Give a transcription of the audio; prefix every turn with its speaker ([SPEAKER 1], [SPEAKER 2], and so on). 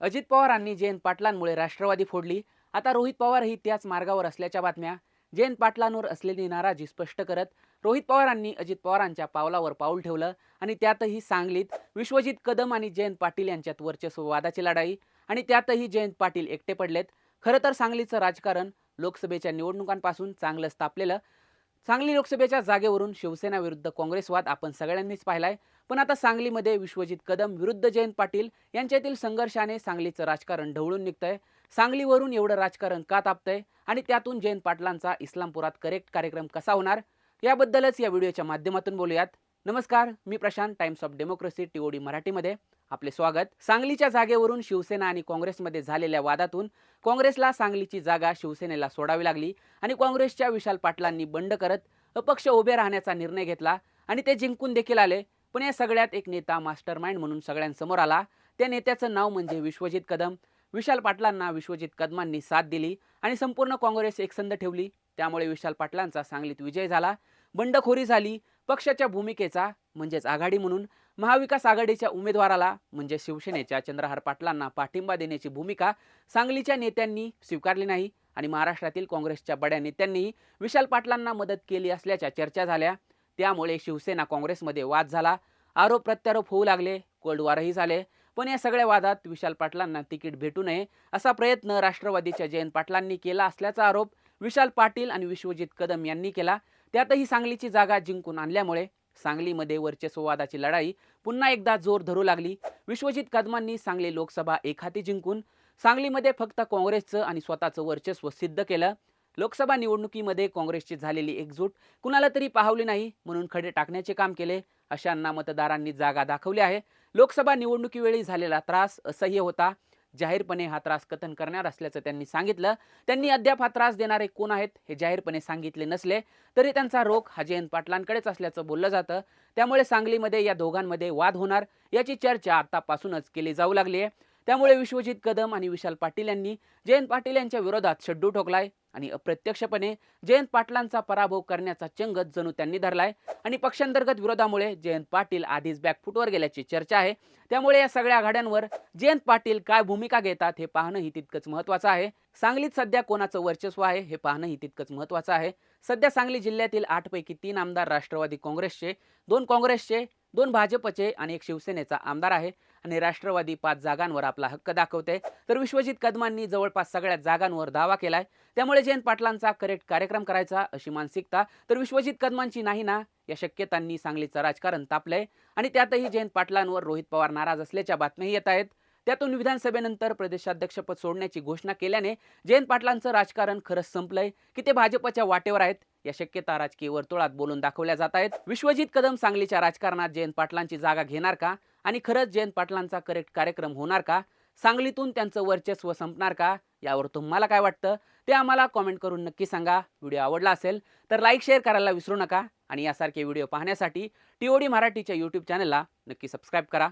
[SPEAKER 1] अजित पवारांनी जयंत पाटलांमुळे राष्ट्रवादी फोडली. आता रोहित पवारही त्याच मार्गावर असल्याच्या बातम्या. जयंत पाटलांवर असलेली नाराजी स्पष्ट करत रोहित पवारांनी अजित पवारांच्या पावलावर पाऊल ठेवलं आणि त्यातही सांगलीत विश्वजित कदम आणि जयंत पाटील यांच्यात वर्चस्व वादाची लढाई आणि त्यातही जयंत पाटील एकटे पडलेत. खरं तर सांगलीचं राजकारण लोकसभेच्या निवडणुकांपासून चांगलंच तापलेलं सांगली लोकसभेच्या जागेवरून शिवसेना विरुद्ध काँग्रेसवाद आपण सगळ्यांनीच पाहिलाय. पण आता सांगलीमध्ये विश्वजित कदम विरुद्ध जयंत पाटील यांच्यातील संघर्षाने सांगलीचं राजकारण ढवळून निघतंय. सांगलीवरून एवढं राजकारण का तापतंय? आणि त्यातून जयंत पाटलांचा इस्लामपुरात करेक्ट कार्यक्रम कसा होणार? याबद्दलच या व्हिडिओच्या माध्यमातून बोलूयात. नमस्कार मी Prashant Times of Democracy TOD मराठीमध्ये. आपले स्वागत. सांगलीच्या जागेवरून शिवसेना आणि काँग्रेसमध्ये झालेल्या वादातून काँग्रेसला सांगलीची जागा शिवसेनेला सोडावी लागली आणि काँग्रेसच्या विशाल पाटलांनी बंड करत अपक्ष उभे राहण्याचा निर्णय घेतला आणि ते जिंकून देखील आले. पण या सगळ्यात एक नेता मास्टर माइंड म्हणून सगळ्यांसमोर आला. त्या नेत्याचं नाव म्हणजे विश्वजित कदम. विशाल पाटलांना विश्वजित कदमांनी साथ दिली आणि संपूर्ण काँग्रेस एकसंध ठेवली. त्यामुळे विशाल पाटलांचा सांगलीत विजय झाला. बंडखोरी झाली. पक्षाच्या भूमिकेचा म्हणजेच आघाडी म्हणून महाविकास आघाडीच्या उमेदवाराला म्हणजे शिवसेनेच्या चंद्रहार पाटलांना पाठिंबा देण्याची भूमिका सांगलीच्या नेत्यांनी स्वीकारली नाही आणि महाराष्ट्रातील काँग्रेसच्या बड्या नेत्यांनीही विशाल पाटलांना मदत केली असल्याच्या चर्चा झाल्या. त्यामुळे शिवसेना काँग्रेसमध्ये वाद झाला. आरोप प्रत्यारोप होऊ लागले. कोल्ड वॉरही झाले. पण या सगळ्या वादात विशाल पाटलांना तिकीट भेटू नये असा प्रयत्न राष्ट्रवादीच्या जयंत पाटलांनी केला असल्याचा आरोप विशाल पाटील आणि विश्वजित कदम यांनी केला. त्यातही सांगलीची जागा जिंकून आणल्यामुळे सांगलीमध्ये वर्चस्ववादाची लढाई पुन्हा एकदा जोर धरू लागली. विश्वजित कदमांनी सांगली लोकसभा एकहाती जिंकून सांगलीमध्ये फक्त काँग्रेसचं आणि स्वतःचं वर्चस्व सिद्ध केलं. लोकसभा निवडणुकीमध्ये काँग्रेसची झालेली एकजूट कुणाला तरी पाहवली नाही म्हणून खडे टाकण्याचे काम केले. अशांना मतदारांनी जागा दाखवली आहे. लोकसभा निवडणुकीवेळी झालेला त्रास असह्य होता. जाहीरपणे हा त्रास कथन करणार असल्याचं त्यांनी सांगितलं. त्यांनी अद्याप हा त्रास देणारे कोण आहेत हे जाहीरपणे सांगितले नसले तरी त्यांचा रोख हा जयंत पाटलांकडेच असल्याचं बोललं जातं. त्यामुळे सांगलीमध्ये या दोघांमध्ये वाद होणार याची चर्चा आतापासूनच केली जाऊ लागली आहे. त्यामुळे विश्वजित कदम आणि विशाल पाटील यांनी जयंत पाटील यांच्या विरोधात शड्डू ठोकलाय आणि अप्रत्यक्षपणे जयंत पाटलांचा पराभव करण्याचा चंगत जणू त्यांनी धरलाय. आणि पक्षांतर्गत विरोधामुळे जयंत पाटील आधीच बॅकफुटवर गेल्याची चर्चा आहे. त्यामुळे या सगळ्या आघाड्यांवर जयंत पाटील काय भूमिका घेतात हे पाहणंही तितकंच महत्त्वाचं आहे. सांगलीत सध्या कोणाचं वर्चस्व आहे हे पाहणंही तितकंच महत्त्वाचं आहे. सध्या सांगली जिल्ह्यातील आठपैकी तीन आमदार राष्ट्रवादी काँग्रेसचे दोन काँग्रेसचे दोन भाजपचे आणि एक शिवसेनेचा आमदार आहे. आणि राष्ट्रवादी पाच जागांवर आपला हक्क दाखवते. तर विश्वजित कदमांनी जवळपास सगळ्या जागांवर दावा केलाय. त्यामुळे जयंत पाटलांचा करेक्ट कार्यक्रम करायचा अशी मानसिकता. तर विश्वजित कदमांची नाही ना या शक्यतांनी सांगलीचं राजकारण तापलंय. आणि त्यातही जयंत पाटलांवर रोहित पवार नाराज असल्याच्या बातम्याही येत आहेत. त्यातून विधानसभेनंतर प्रदेशाध्यक्षपद सोडण्याची घोषणा केल्याने जयंत पाटलांचं राजकारण खरंच संपलंय. की ते भाजपच्या वाटेवर आहेत या शक्यता राजकीय वर्तुळात बोलून दाखवल्या जात आहेत. विश्वजित कदम सांगलीच्या राजकारणात जयंत पाटलांची जागा घेणार का? आणि खरंच जयंत पाटलांचा करेक्ट कार्यक्रम होणार का? सांगलीतून त्यांचं वर्चस्व संपणार का? यावर तुम्हाला काय वाटतं? ते आम्हाला कॉमेंट करून नक्की सांगा. व्हिडिओ आवडला असेल तर लाईक शेअर करायला विसरू नका. आणि यासारखे व्हिडिओ पाहण्यासाठी टीओडी मराठीच्या यूट्यूब चॅनलला नक्की सबस्क्राईब करा.